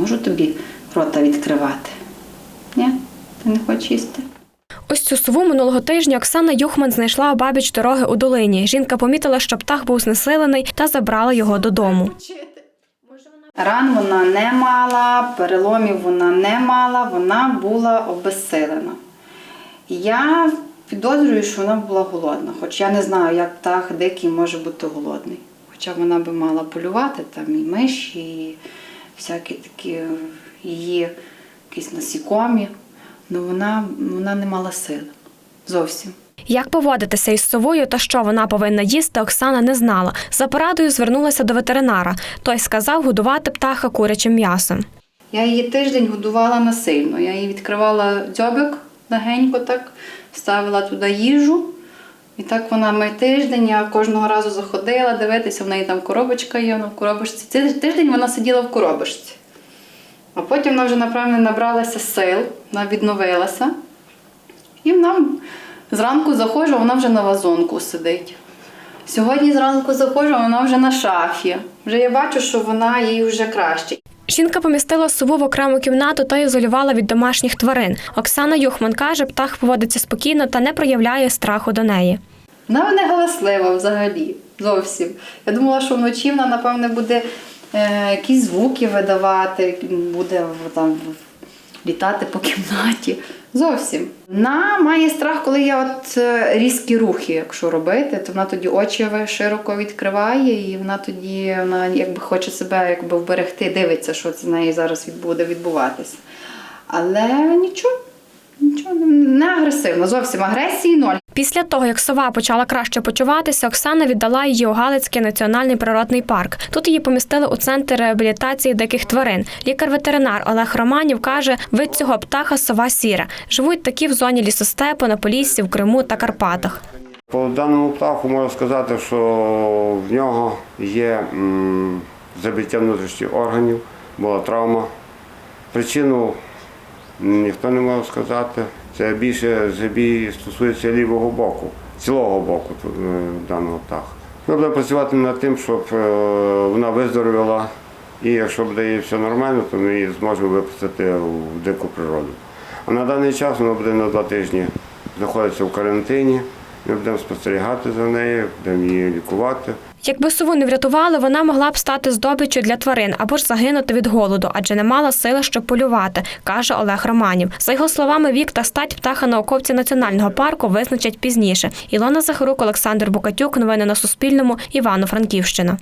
можу тобі рота відкривати. Ні, ти не хочеш їсти. Ось цю сову минулого тижня Оксана Юхман знайшла обабіч дороги у долині. Жінка помітила, що птах був знесилений та забрала його додому. Ран вона не мала, переломів вона не мала, вона була обезсилена. Я підозрюю, що вона була голодна, хоч я не знаю, як птах дикий може бути голодний. Хоча вона би мала полювати, там і миші, і всякі такі її якісь насікомі, але вона, вона не мала сили зовсім. Як поводитися із совою та що вона повинна їсти, Оксана не знала. За порадою звернулася до ветеринара. Той сказав годувати птаха курячим м'ясом. Я її тиждень годувала насильно. Я їй відкривала дзьобик легенько так, ставила туди їжу. І так вона ми тиждень, я кожного разу заходила дивитися, в неї там коробочка є, вона в коробочці. Цей тиждень вона сиділа в коробочці. А потім вона вже, напевно, набралася сил, вона відновилася. І вона зранку заходжу, вона вже на вазонку сидить. Сьогодні зранку заходжу, вона вже на шафі. Вже я бачу, що вона їй вже краще. Жінка помістила сову в окрему кімнату та ізолювала від домашніх тварин. Оксана Юхман каже, птах поводиться спокійно та не проявляє страху до неї. Вона не галаслива взагалі. Зовсім. Я думала, що вночі вона, напевне, буде е, якісь звуки видавати, буде там літати по кімнаті. Зовсім. Вона має страх, коли є от е, різкі рухи, якщо робити, то вона тоді очі широко відкриває, і вона тоді вона якби хоче себе якби вберегти, дивиться, що з нею зараз буде відбуватися. Але нічого, нічого, не агресивно, зовсім агресії ноль. Після того, як сова почала краще почуватися, Оксана віддала її у Галицький національний природний парк. Тут її помістили у центр реабілітації диких тварин. Лікар-ветеринар Олег Романів каже, вид цього птаха сова сіра. Живуть такі в зоні лісостепу на Поліссі, в Криму та Карпатах. По даному птаху можу сказати, що в нього є забиття внутрішніх органів, була травма. Причину ніхто не може сказати. Це більше забій стосується лівого боку, цілого боку е, даного птаха. Ми будемо працювати над тим, щоб е, вона виздоровіла, і якщо буде їй все нормально, то ми її зможемо випустити в дику природу. А на даний час вона буде на два тижні знаходиться в карантині. Ми будемо спостерігати за нею, будемо її лікувати. Якби сову не врятували, вона могла б стати здобиччю для тварин або ж загинути від голоду, адже не мала сили, щоб полювати, каже Олег Романів. За його словами, вік та стать птаха науковці національного парку визначать пізніше. Ілона Захарук, Олександр Букатюк. Новини на Суспільному. Івано-Франківщина.